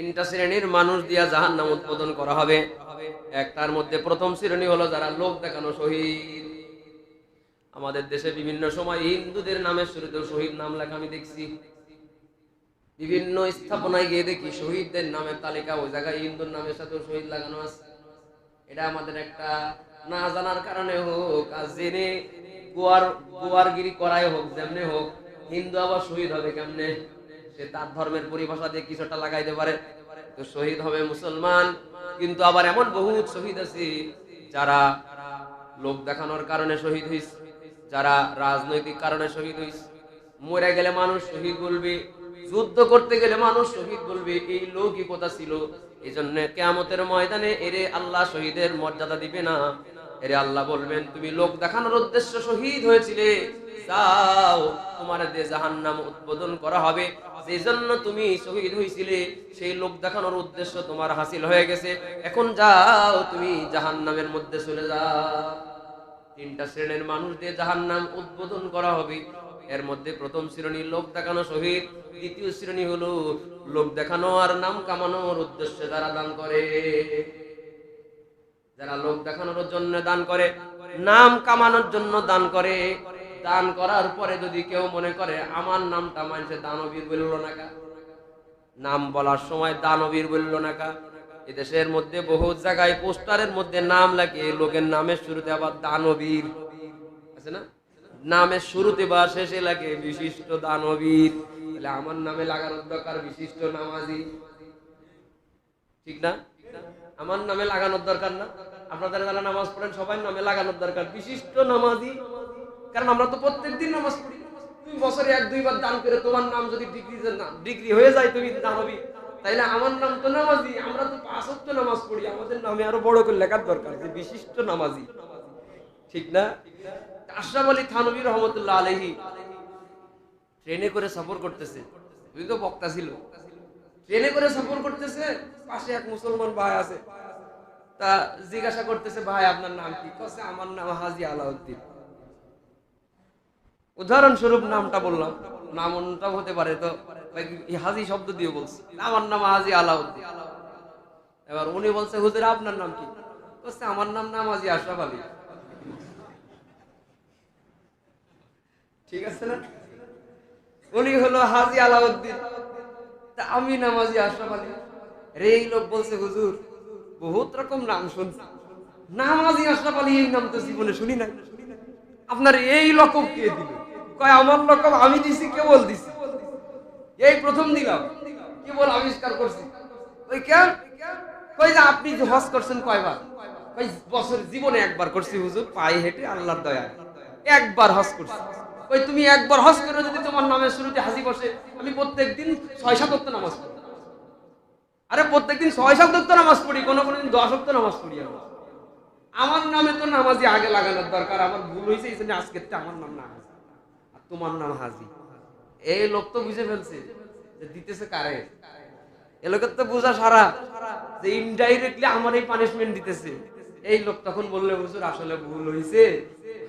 তিনটা শ্রেণির মানুষ দিয়া জাহান নাম উৎপাদন করা হবে। এক তার মধ্যে প্রথম শ্রেণি হলো যারা লোক দেখানো শহীদ। আমাদের দেশে বিভিন্ন সময় হিন্দুদের নামের শুরুতেও শহীদ নাম লেখা আমি দেখছি। বিভিন্ন স্থাপনায় গিয়ে দেখি শহীদদের নামের তালিকা, ওই জায়গায় হিন্দুর নামের সাথে শহীদ লাগানো আছে। এটা আমাদের একটা না জানার কারণে হোক, আর জেনে গোয়ার গোয়ারগিরি করাই হোক, যেমনি হোক, হিন্দু আবার শহীদ হবে কেমনে? সে তার ধর্মের পরিভাষা দিয়ে কিছুটা লাগাইতে পারে। তো শহীদ হবে মুসলমান, কিন্তু আবার এমন বহুত শহীদ আছে যারা লোক দেখানোর কারণে শহীদ হইছে যারা রাজনৈতিক কারণে শহীদ হইছে মরে গেলে মানুষ শহীদ বলবে, যুদ্ধ করতে গেলে মানুষ শহীদ বলবে, এই লৌকিকতা ছিল। এই জন্য কেয়ামতের ময়দানে এরে আল্লাহ শহীদের মর্যাদা দিবে না। এরে আল্লাহ বলবেন, তুমি লোক দেখানোর উদ্দেশ্য শহীদ হয়েছিলে, যাও, তোমার দিয়ে জাহান্নাম উদ্বোধন করা হবে। যে জন্য তুমি শহীদ হয়েছিলে সেই লোক দেখানোর উদ্দেশ্য তোমার হাসিল হয়ে গেছে। এখন যাও, তুমি জাহান্নামের মধ্যে চলে যাও। তিনটা শ্রেণির মানুষ দিয়ে জাহান্নাম উদ্বোধন করা হবে। এর মধ্যে প্রথম শ্রেণি লোক দেখানো শহীদ, দ্বিতীয় শ্রেণি হলো লোক দেখানো আর নাম কামানোর উদ্দেশ্যে যারা দান করে। যারা লোক দেখানোর জন্য দান করে, নাম কামানোর জন্য দান করে। দান করার পরে যদি কেউ মনে করে, আমার নামটা মানুষে দানবীর বলল না নাম বলার সময় দানবীর বলল না এদেশের মধ্যে বহু জায়গায় পোস্টারের মধ্যে নাম লাগে, লোকের নামের শুরুতে আবার দানবীর। আছে না? নামের শুরুতে বা শেষে লাগে বিশিষ্ট দানবীর। তাহলে আমার নামে লাগানোর দরকার বিশিষ্ট নামাজি। ঠিক না? আমার নামে লাগানোর দরকার না? আপনাদের যারা নামাজ পড়েন সবাই নামে লাগানোর দরকার। বিশিষ্ট নামাজি কারণ আমরা তো প্রত্যেকদিন নামাজ পড়ি। তুমি বছরে এক, দুইবার দান করে তোমার নাম যদি ডিগ্রি ডিগ্রি হয়ে যায় তুমি দানবী। তাইলে আমার নাম তো নামাজি, আমরা তো পাঁচত্ব নামাজ পড়ি, আমাদের নামে আরও বড় করে লেখার দরকার যে বিশিষ্ট নামাজি। ঠিক না? আশরাফ আলী থানবী রহমতুল্লাহ আলহি ট্রেনে করে সফর করতেছে। তুই তো বক্তা ছিল। ট্রেনে করে সফর করতেছে, পাশে এক মুসলমান ভাই আছে। তা জিজ্ঞাসা করতেছে, ভাই, আপনার নাম কি? কছে আমার নাম হাজি আলাউদ্দিন। উদাহরণস্বরূপ নামটা বললাম। নাম অন্যটাও হতে পারে তো হাজি শব্দ দিয়ে বলছি? আমার নাম হাজি আলাউদ্দিন। এবার উনি বলছে, হুজুর, আপনার নাম কি? বলছে, আমার নাম নাম হাজি আশরাফ আলী। ঠিক আছে না? উনি হলো হাজি আলাউদ্দিন। তা আমি নামাজি আশরাফ আলী? রে এই লোক বলছে, হুজুর, বহুত রকম নাম শুনছি নামাজি আশরাফ আলী এই নাম তো জীবনে শুনি নাই। আপনার এই লকব কে দিল? কয় আমার লকব, আমি দিছি কেবল দিছি? এই প্রথম দিলাম। কেবল আবিষ্কার করছি? ওই কেন কই যে, আপনি হজ করছেন কয়বার? কই বছর জীবনে একবার করছি হুজুর, পায়ে হেঁটে আল্লাহর দয়া একবার হজ করছি। ওই তুমি একবার হজ করে, যদি তোমার নামের শুরুতে হাসি বসে, আমি প্রত্যেকদিন ছয়, সাত অক্ত নামাজ পড়ি। আরে, প্রত্যেকদিন ছয়, সাত অক্ত নামাজ পড়ি, কোনো কোনো দিন দশ অক্ত নামাজ পড়ি আমি। আমার নামে তো নামাজি আগে লাগানোর দরকার, আমার ভুল হয়েছে, এই জন্য আমার নাম না। আর তোমার নাম হাজি। এই লোক তো বুঝে ফেলছে যে দিতেছে কারে। এ লোকের তো বোঝা সারা যে ইনডাইরেক্টলি আমার এই পানিশমেন্ট দিতেছে। এই লোক তখন বললে, হুজুর, আসলে ভুল হয়েছে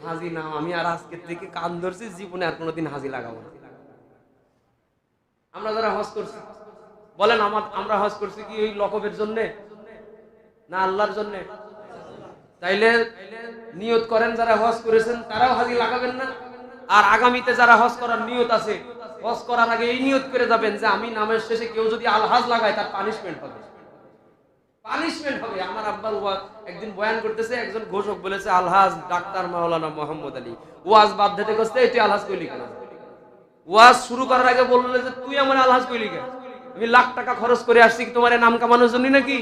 হাজি নাম আমি আর আজকের থেকে কান ধরছি, জীবনে আর কোনোদিন হাজি লাগাবো না। আমরা যারা হজ করছি, বলেন আমার, আমরা হজ করছি কি ওই লকবের জন্য? না আল্লাহর জন্য? তাইলে নিয়ত করেন, যারা হজ করেছেন, তারাও হাজি লাগাবেন না? আর আগামীতে যারা হজ করার নিয়ত আছে, হজ করার আগে এই নিয়ত করে যাবেন যে আমি নামের শেষে কেউ যদি আলহাজ লাগায়, তার পানিশমেন্ট হবে। পানিশমেন্ট হবে। আমার আব্বার একদিন বয়ান করতেছে, একজন ঘোষক বলেছে, আলহাজ ডাক্তার মাওলানা মোহাম্মদ আলী। ওয়াজ বাদ দিতে করতে আলহাজ কইলি কেন? ওয়াজ শুরু করার আগে বললে যে, তুই আমার আলহাজ কইলি কেন? আমি লাখ টাকা খরচ করে আসছি তোমার নাম কামানোর জন্য নাকি?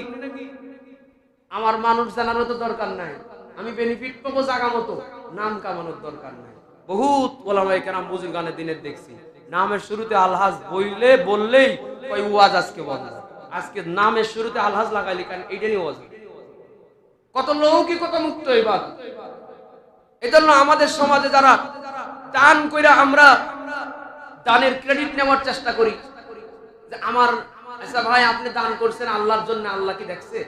আমার মানুষ জানারও তো দরকার নাই। আমি বেনিফিট পাবো জাগা মতো। নাম কামানোর দরকার নাই। বহুত ওলামাই কেন বুজুর গানের দিনের দেখছি। নামের শুরুতে আলহাজ বইলে বললেই ওই ওয়াজ আজকে বন্ধ আজকে নামের শুরুতে আলহাজ লাগাইলি কারণ এইটা নিয়ে ওয়াজ কত লৌকিকতা মুক্ত এবার এই জন্য আমাদের সমাজে যারা দান কইরা আমরা দানের ক্রেডিট নেওয়ার চেষ্টা করি, যে আমার আচ্ছা ভাই, আপনি দান করছেন, আল্লাহর জন্য আল্লাহ কি দেখছে?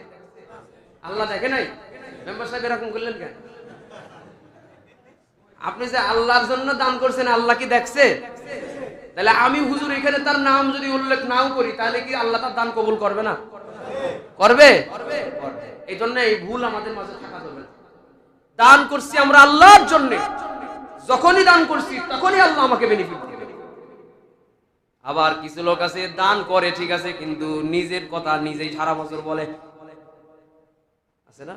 আল্লাহ দেখে নাই? মেম্বার সাহেব এরকম করলেন কেন? আপনি যে আল্লাহর জন্য দান করছেন, আল্লাহ কি দেখছে? তাহলে আমি হুজুর, এখানে তার নাম যদি উল্লেখ নাও করি, তাহলে কি আল্লাহ তার দান কবুল করবে না? করবে? এই জন্য এই ভুল আমাদের মাঝে থাকা যাবে দান করছি আমরা আল্লাহর জন্য। যখনই দান করছি, তখনই আল্লাহ আমাকে বেনিফিট দিবে। আবার কিছু লোক আছে, দান করে, ঠিক আছে, কিন্তু নিজের কথা নিজেই সারা বছর বলে। আছে না?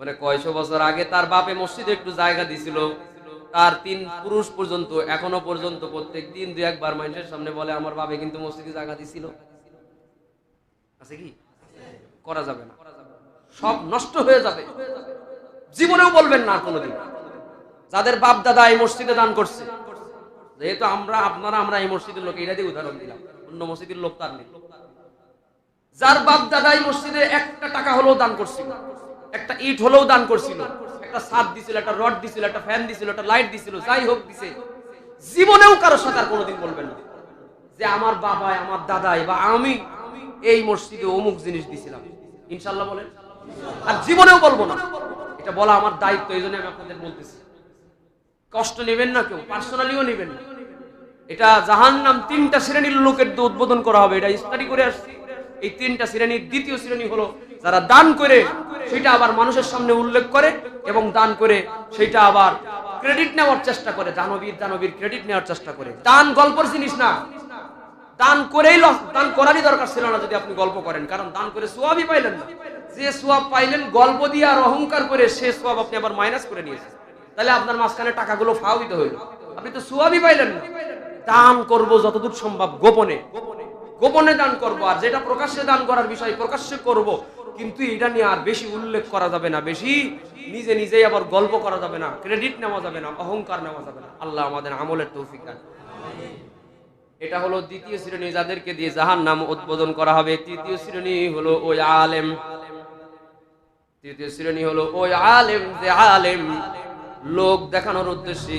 মানে কয়শো বছর আগে তার বাপে মসজিদে একটু জায়গা দিছিল। তার তিন পুরুষ পর্যন্ত, এখনও পর্যন্ত প্রত্যেক দিন দু একবার মানুষের সামনে বলে, আমার বাপে কিন্তু মসজিদে জায়গা দিছিল। আছে কি? করা যাবে না। সব নষ্ট হয়ে যাবে। জীবনেও বলবেন না কোনোদিন। যাদের বাপ দাদা এই মসজিদে দান করছে, যেহেতু আমরা, আপনারা আমরা এই মসজিদের লোক, এটা দিয়ে উদাহরণ দিলাম। অন্য মসজিদের লোক তার নেই। যার বাপ দাদা এই মসজিদে একটা টাকা হলেও দান করছিল। একটা ইট হলেও দান করছিল। একটা ছাদ দিছিল একটা রড দিছিল একটা ফ্যান দিছিল একটা লাইট দিছিল যাই হোক দিছে। জীবনেও কারও সাথে আর কোনোদিন বলবেন না। যে আমার বাবাই আমার দাদাই বা আমি এই মসজিদে অমুক জিনিস দিছিলাম। ইনশাল্লাহ বলেন। আর জীবনেও বলব না। এটা বলা আমার দায়িত্ব এই জন্য আমি আপনাদের বলতেছি। কষ্ট নেবেন না কেউ পার্সোনালিও নেবেন না। এটা জাহান নাম তিনটা শ্রেণির লোকের উদ্বোধন করা হবে। এটা স্টাডি করে আসছি। এই তিনটা শ্রেণির দ্বিতীয় শ্রেণি হলো যারা দান করে, সেটা আবার মানুষের সামনে উল্লেখ করে এবং দান করে, সেটা আবার ক্রেডিট নেওয়ার চেষ্টা করে দানবীর দানবীর ক্রেডিট নেওয়ার চেষ্টা করে। দান গল্পর জিনিস না। দান করেই দান করারই দরকার ছিল না যদি আপনি গল্প করেন, কারণ দান করে সোয়াবই পাইলেন না। যে সোয়াব পাইলেন, গল্প দিয়ে আর অহংকার করে সে সোয়াব আপনি আবার মাইনাস করে নিয়েছেন। তাহলে আপনার মাঝখানে টাকাগুলো ফাও দিতে হইল। আপনি তো সোয়াবই পাইলেন না। দান করব যতদূর সম্ভব গোপনে। গোপনে দান করব, আর যেটা প্রকাশ্যে দান করার বিষয়, প্রকাশ্যে করব কিন্তু এটা নিয়ে আর বেশি উল্লেখ করা যাবে না, বেশি নিজে নিজেই আবার গল্প করা যাবে না ক্রেডিট নেওয়া যাবে না, অহংকার নেওয়া যাবে না। আল্লাহ আমাদের আমলের তৌফিক দান এটা হলো দ্বিতীয় শ্রেণি যাদেরকে দিয়ে জাহান নাম উদ্বোধন করা হবে। তৃতীয় শ্রেণি হলো ওই আলেম। তৃতীয় শ্রেণি হলো ওই আলেম যে আলেম, লোক দেখানোর উদ্দেশ্যে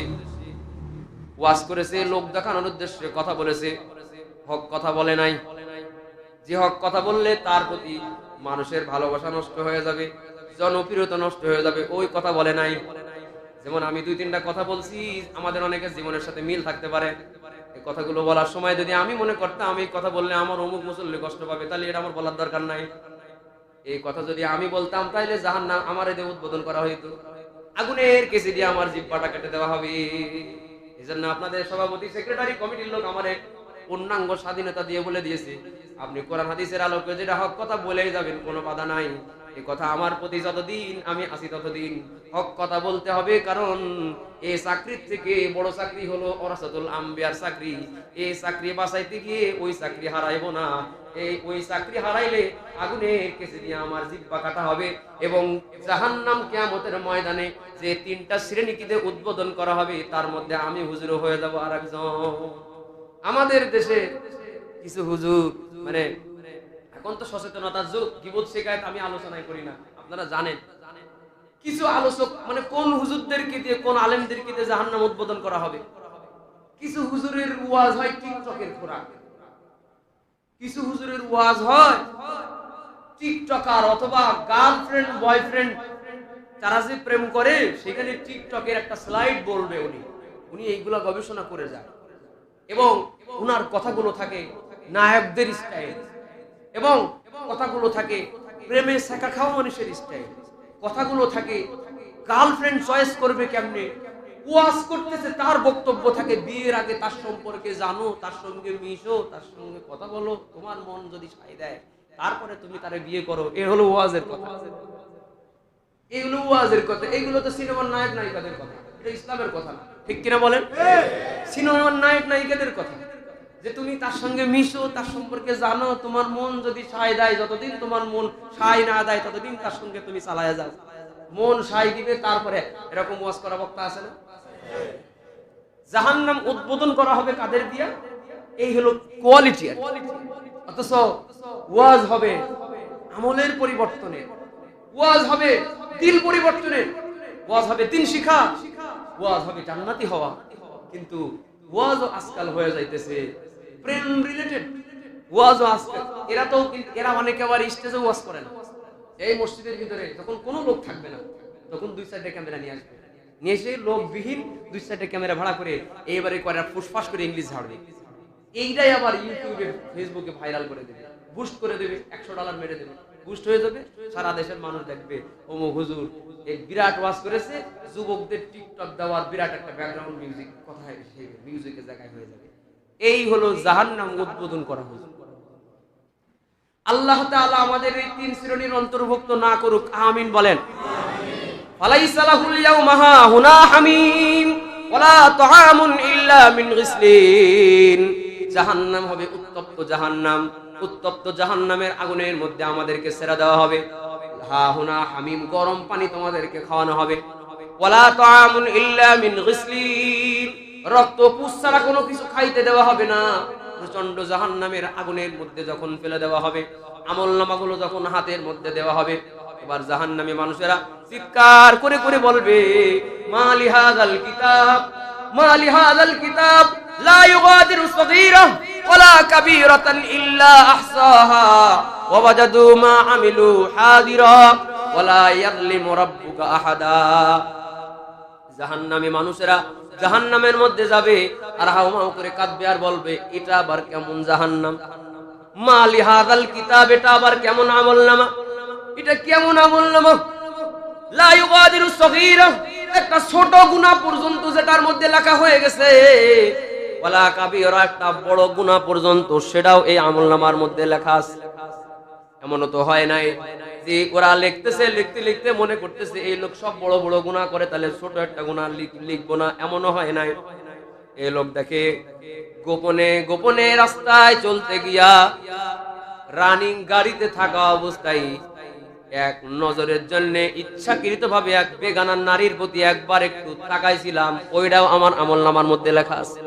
ওয়াজ করেছে, লোক দেখানোর উদ্দেশ্যে কথা বলেছে। হক কথা বলে নাই। যে হক কথা বললে তার প্রতি মানুষের ভালোবাসা নষ্ট হয়ে যাবে, জনপ্রিয়তা নষ্ট হয়ে যাবে, ওই কথা বলে নাই। যেমন আমি দুই তিনটা কথা বলছি, আমাদের অনেকের জীবনের সাথে মিল থাকতে পারে। কথাগুলো বলার সময় যদি আমি মনে করতাম আমি কথা বললে আমার অমুক মুসল্লি কষ্ট পাবে, তাহলে এটা আমার বলার দরকার নাই। এই কথা যদি আমি বলতাম তাহলে জাহান নাম আমার এদের উদ্বোধন করা হইতো। আগুনের কেসি দিয়ে আমার জিব্বাটা কেটে দেওয়া হবে। এই জন্য আপনাদের সভাপতি, সেক্রেটারি কমিটির লোক আমার পূর্ণাঙ্গ স্বাধীনতা দিয়ে বলে দিয়েছে। আপনি কোরআন হাদিসের আলোকে যেটা হক কথা বলেই যাবেন, কোনো বাধা নাই। এই কথা আমার প্রতি যতদিন আমি আসি ততদিন হক কথা বলতে হবে, কারণ এই চাকরির থেকে বড় চাকরি হলো অরাসাতুল আম্বিয়ার চাকরি। এই চাকরি বাঁচাইতে গিয়ে ওই চাকরি হারাইবো না। এই ওই চাকরি হারাইলে আগুনে কেসে দিয়ে আমার জিব্বা কাটা হবে এবং জাহান্নাম কিয়ামতের ময়দানে যে তিনটা শ্রেণীকে উদ্বোধন করা হবে, তার মধ্যে আমি হুজুর হয়ে যাব আর একজন আমাদের দেশে কিছু হুজুর মানে এখন তো সচেতনতার যুগ গিবত শেখায় আমি আলোচনায় করি না। আপনারা জানেন। কিছু আলোচক মানে কোন হুজুরদেরকে দিয়ে, কোন আলেমদেরকে দিয়ে জাহান্নাম উদ্বোধন করা হবে? কিছু হুজুরের ওয়াজ হয় টিকটকের খোরাক। কিছু হুজুরের ওয়াজ হয় টিকটকার অথবা গার্লফ্রেন্ড, বয়ফ্রেন্ড তারা যে প্রেম করে, সেখানে টিকটকের একটা স্লাইড বলবে উনি। উনি এইগুলা গবেষণা করে যায় এবং উনার কথাগুলো থাকে নায়কদের স্টাইল এবং কথাগুলো থাকে প্রেমে শেখা খাওয়া মানুষের স্টাইল কথাগুলো থাকে গার্লফ্রেন্ড চয়েস করবে কেমনে? ওয়াজ করতেছে তার বক্তব্য থাকে বিয়ের আগে তার সম্পর্কে জানো তার সঙ্গে মিশো তার সঙ্গে কথা বলো তোমার মন যদি সাই দেয় তারপরে তুমি তারে বিয়ে করো। এ হলো ওয়াজের কথা। এগুলো ওয়াজের কথা। এগুলো তো সিনেমার নায়ক নায়িকাদের কথা। এটা ইসলামের কথা না। ঠিক কিনা বলেন? সিনেমার নায়ক নায়িকাদের কথা। যে তুমি তার সঙ্গে মিশো, তার সম্পর্কে জানো, তোমার মন যদি সায় দেয়, যতদিন তোমার মন সায় না দেয়, ততদিন তার সঙ্গে তুমি চালায় যাও। মন সায় দিবে, তারপরে এরকম ওয়াজ করা বক্তা আছে না? জাহান্নাম উদ্বোধন করা হবে কাদের দিয়া? এই হলো কোয়ালিটি অথচ ওয়াজ হবে আমলের পরিবর্তনে ওয়াজ হবে দিল পরিবর্তনে ওয়াজ হবে দিন শিখা। ওয়াজ হবে জান্নাতি হওয়া। কিন্তু ওয়াজও আজকাল হয়ে যাইতেছে প্রেম রিলেটেড ওয়াজও আজকাল এরা তো এরা অনেকে আবার স্টেজে ওয়াজ করে না। এই মসজিদের ভিতরে যখন কোনো লোক থাকবে না, তখন দুই সাইডে ক্যামেরা নিয়ে আসবে। নিয়ে এসে লোকবিহীন দুই সাইডে ক্যামেরা ভাড়া করে এইবারে করে ফুসফাস করে ইংলিশ ঝাড়বে এইটাই আবার ইউটিউবে ফেসবুকে ভাইরাল করে দেবে। বুস্ট করে দেবে, একশো ডলার মেরে দেবে। বুস্ট হয়ে যাবে, সারা দেশের মানুষ দেখবে, ওমো হুজুর এই বিরাট ওয়াজ করেছে। যুবকদের টিকটক দেওয়ার বিরাট একটা ব্যাকগ্রাউন্ড মিউজিক সেই মিউজিকের জায়গায় হয়ে যাবে। এই হলো জাহান্নাম উদ্বোধন করা হয়েছে আল্লাহ তাআলা আমাদের এই তিন শ্রেণির অন্তর্ভুক্ত না করুক আমিন বলেন। ফালাইসা লাহুল হুনা হামিম ওয়ালা তাআমুন ইল্লা মিন গিসলিন। জাহান্নাম হবে উত্তপ্ত জাহান্নাম। উত্তপ্ত জাহান্নামের আগুনের মধ্যে আমাদেরকে ছেড়ে দেওয়া হবে। হা হুনা হামিম গরম পানি তোমাদেরকে খাওয়ানো হবে। ওয়ালা তাআমুন ইল্লা মিন গিসলিন। রক্ত পুষ ছাড়া কোনো কিছু খাইতে দেওয়া হবে না। প্রচণ্ড জাহান্নামের আগুনের মধ্যে যখন ফেলে দেওয়া হবে, আমল নামাগুলো যখন হাতের মধ্যে দেওয়া হবে, এবার জাহান্নামে মানুষেরা চিৎকার করে করে বলবে মালি হাযাল কিতাব মালি হাযাল কিতাব, লা ইউগাদিরু ওয়ালা কাবীরাতান ইল্লা আহসাহা, ওয়া ওয়াজাদু মা আমিলু হাদিরা ওয়ালা ইয়াযলিমু রাব্বুকা আহাদা। জাহান্নামে মানুষেরা জাহান্নামের মধ্যে যাবে আর হাউমাউ করে কাঁদবে আর বলবে, এটা আবার কেমন জাহান্নাম? হাদাল কিতাব, এটা আবার কেমন আমল নামা এটা কেমন আমল নামা একটা ছোট গুনাহ পর্যন্ত যেটার মধ্যে লেখা হয়ে গেছে একটা বড় গুনাহ পর্যন্ত সেটাও এই আমল নামার মধ্যে লেখা আছে। এমনও তো হয় নাই যে ওরা লিখতেছে, লিখতে লিখতে মনে করতেছে, এই লোক সব বড় বড় গুণা করে, তাহলে ছোট একটা গুণা লিখব না, এমনও হয় নাই। এই লোক দেখে গোপনে গোপনে রাস্তায় চলতে গিয়া রানিং গাড়িতে থাকা অবস্থায় এক নজরের জন্য ইচ্ছাকৃত ভাবে এক বেগানার নারীর প্রতি একবার একটু তাকাইছিলাম। ওইটাও আমার আমল নামার মধ্যে লেখা আছে।